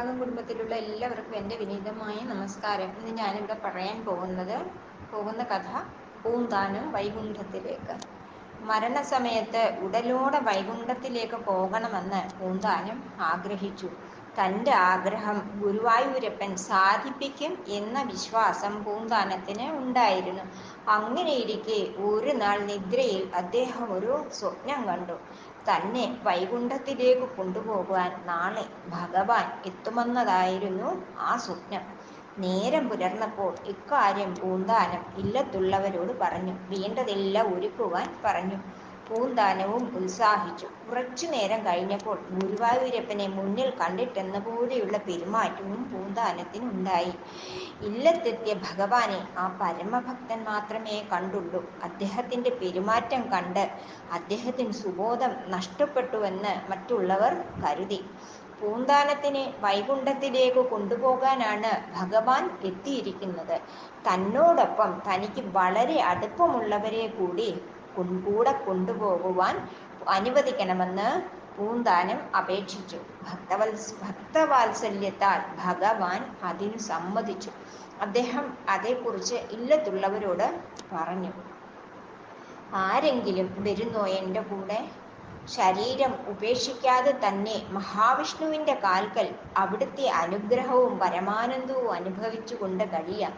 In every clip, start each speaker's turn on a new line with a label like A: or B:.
A: നമസ്കാരം. ഇന്ന് ഞാനിവിടെ പറയാൻ പോകുന്നത് പോകുന്ന കഥ പൂന്താനം വൈകുണ്ഠത്തിലേക്ക്. മരണസമയത്ത് ഉടലോടെ വൈകുണ്ഠത്തിലേക്ക് പോകണമെന്ന് പൂന്താനം ആഗ്രഹിച്ചു. തന്റെ ആഗ്രഹം ഗുരുവായൂരപ്പൻ സാധിപ്പിക്കും എന്ന വിശ്വാസം പൂന്താനത്തിന് ഉണ്ടായിരുന്നു. അങ്ങനെയിരിക്കെ ഒരു നാൾ നിദ്രയിൽ അദ്ദേഹം ഒരു സ്വപ്നം കണ്ടു. തന്നെ വൈകുണ്ഠത്തിലേക്ക് കൊണ്ടുപോകുവാൻ നാളെ ഭഗവാൻ എത്തുമെന്നതായിരുന്നു ആ സ്വപ്നം. നേരം പുലർന്നപ്പോൾ ഇക്കാര്യം പൂന്താനം ഇല്ലത്തുള്ളവരോട് പറഞ്ഞു. വേണ്ടതെല്ലാം ഒരുക്കുവാൻ പറഞ്ഞു. പൂന്താനവും ഉത്സാഹിച്ചു. കുറച്ചു നേരം കഴിഞ്ഞപ്പോൾ ഗുരുവായൂരപ്പനെ മുന്നിൽ കണ്ടിട്ടെന്ന പോലെയുള്ള പെരുമാറ്റവും പൂന്താനത്തിനുണ്ടായി ഇല്ലത്തെത്തിയ ഭഗവാനെ ആ പരമഭക്തൻ മാത്രമേ കണ്ടുള്ളൂ. അദ്ദേഹത്തിന്റെ പെരുമാറ്റം കണ്ട് അദ്ദേഹത്തിന് സുബോധം നഷ്ടപ്പെട്ടുവെന്ന് മറ്റുള്ളവർ കരുതി. പൂന്താനത്തിനെ വൈകുണ്ഠത്തിലേക്ക് കൊണ്ടുപോകാനാണ് ഭഗവാൻ എത്തിയിരിക്കുന്നത്. തന്നോടൊപ്പം തനിക്ക് വളരെ അടുപ്പമുള്ളവരെ കൂടി കൂടെ കൊണ്ടുപോകുവാൻ അനുവദിക്കണമെന്ന് പൂന്താനം അപേക്ഷിച്ചു. ഭക്തവത്സ ഭക്തവാത്സല്യത്താൽ ഭഗവാൻ അതിനു സമ്മതിച്ചു. അദ്ദേഹം അതേക്കുറിച്ച് ഇല്ലത്തുള്ളവരോട് പറഞ്ഞു. ആരെങ്കിലും വരുന്നോ എന്റെ കൂടെ? ശരീരം ഉപേക്ഷിക്കാതെ തന്നെ മഹാവിഷ്ണുവിന്റെ കാൽക്കൽ അവിടുത്തെ അനുഗ്രഹവും പരമാനന്ദവും അനുഭവിച്ചുകൊണ്ട് കഴിയാം.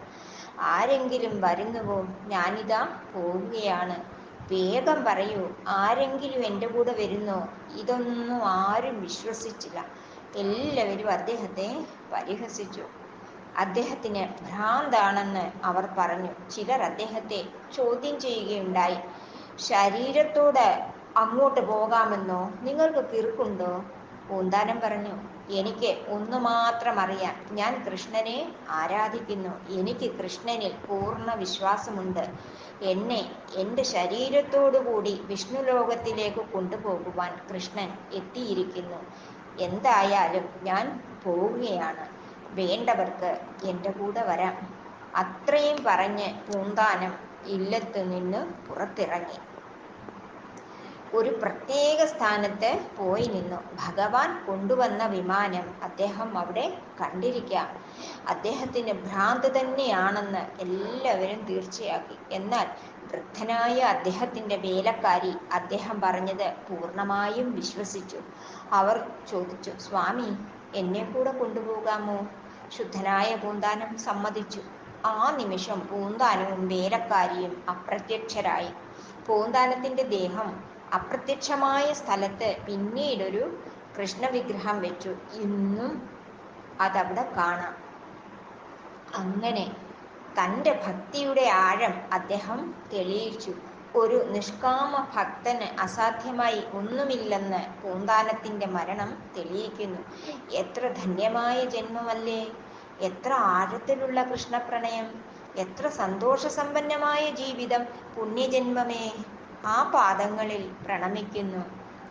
A: ആരെങ്കിലും വരുന്നുവോ? ഞാനിതാ പോവുകയാണ്. വേഗം പറയൂ ആരെങ്കിലും എന്റെ കൂടെ വരുന്നോ? ഇതൊന്നും ആരും വിശ്വസിച്ചില്ല. എല്ലാവരും അദ്ദേഹത്തെ പരിഹസിച്ചു. അദ്ദേഹത്തിന് ഭ്രാന്താണെന്ന് അവർ പറഞ്ഞു. ചിലർ അദ്ദേഹത്തെ ചോദ്യം ചെയ്യുകയുണ്ടായി. ശരീരത്തോട് അങ്ങോട്ട് പോകാമെന്നോ? നിങ്ങൾക്ക് കിറുക്കുണ്ടോ? പൂന്താനം പറഞ്ഞു എനിക്ക് ഒന്നു മാത്രം അറിയാം. ഞാൻ കൃഷ്ണനെ ആരാധിക്കുന്നു. എനിക്ക് കൃഷ്ണനിൽ പൂർണ വിശ്വാസമുണ്ട്. എന്നെ എന്റെ ശരീരത്തോടുകൂടി വിഷ്ണു ലോകത്തിലേക്ക് കൊണ്ടുപോകുവാൻ കൃഷ്ണൻ എത്തിയിരിക്കുന്നു. എന്തായാലും ഞാൻ പോവുകയാണ്. വേണ്ടവർക്ക് എന്റെ കൂടെ വരാം. അത്രയും പറഞ്ഞ് പൂന്താനം ഇല്ലത്ത് നിന്ന് പുറത്തിറങ്ങി. ഒരു പ്രത്യേക സ്ഥാനത്ത് പോയി നിന്നു. ഭഗവാൻ കൊണ്ടുവന്ന വിമാനം അദ്ദേഹം അവിടെ കണ്ടിരിക്കാം. അദ്ദേഹത്തിന് ഭ്രാന്ത് തന്നെയാണെന്ന് എല്ലാവരും തീർച്ചയാക്കി. എന്നാൽ വൃദ്ധനായ അദ്ദേഹത്തിന്റെ വേലക്കാരി അദ്ദേഹം പറഞ്ഞത് പൂർണമായും വിശ്വസിച്ചു. അവർ ചോദിച്ചു സ്വാമി എന്നെ കൂടെ കൊണ്ടുപോകാമോ? ശുദ്ധനായ പൂന്താനം സമ്മതിച്ചു. ആ നിമിഷം പൂന്താനവും വേലക്കാരിയും അപ്രത്യക്ഷരായി. പൂന്താനത്തിന്റെ ദേഹം അപ്രത്യക്ഷമായ സ്ഥലത്ത് പിന്നീടൊരു കൃഷ്ണവിഗ്രഹം വെച്ചു. ഇന്നും അതവിടെ കാണാം. അങ്ങനെ തന്റെ ഭക്തിയുടെ ആഴം അദ്ദേഹം തെളിയിച്ചു. ഒരു നിഷ്കാമ ഭക്തന് അസാധ്യമായി ഒന്നുമില്ലെന്ന് പൂന്താനത്തിന്റെ മരണം തെളിയിക്കുന്നു. എത്ര ധന്യമായ ജന്മമല്ലേ? എത്ര ആഴത്തിലുള്ള കൃഷ്ണപ്രണയം? എത്ര സന്തോഷസമ്പന്നമായ ജീവിതം പുണ്യജന്മമേ? ആ പാദങ്ങളിൽ പ്രണമിക്കുന്നു.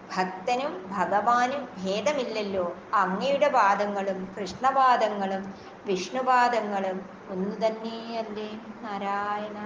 A: ഭക്തനും ഭഗവാനും ഭേദമില്ലല്ലോ. അങ്ങയുടെ പാദങ്ങളും കൃഷ്ണപാദങ്ങളും വിഷ്ണുപാദങ്ങളും ഒന്നു തന്നെയല്ലേ നാരായണ.